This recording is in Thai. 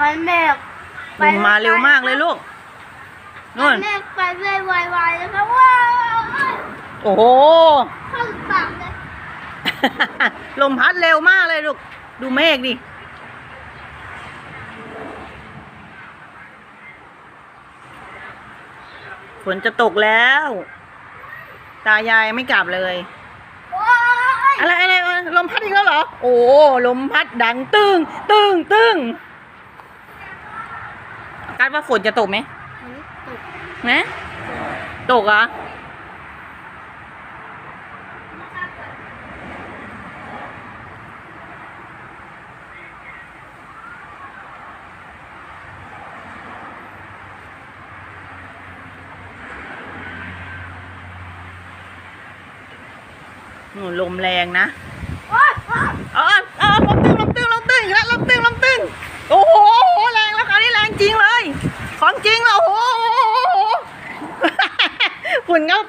มันเมฆลมมาเร็วมากเลยลูกนู่นเมฆไปเรื่อยไวๆแล้วก็ว้าวโอ้โหเข้าปากเลยลมพัดเร็วมากเลยลูก ดูเมฆดิฝนจะตกแล้ว ตายายไม่กลับเลยว้ายอะไรอะไรอะไรลมพัดอีกแล้วเหรอ โอ้ลมพัดดังตึ้งตึ้งตึ้ง คาดว่าฝนจะตกไหมตกนะตกเหรอะนู่นลมแรงนะ ของจริงเหรอโอ้โหฝุ่นเงา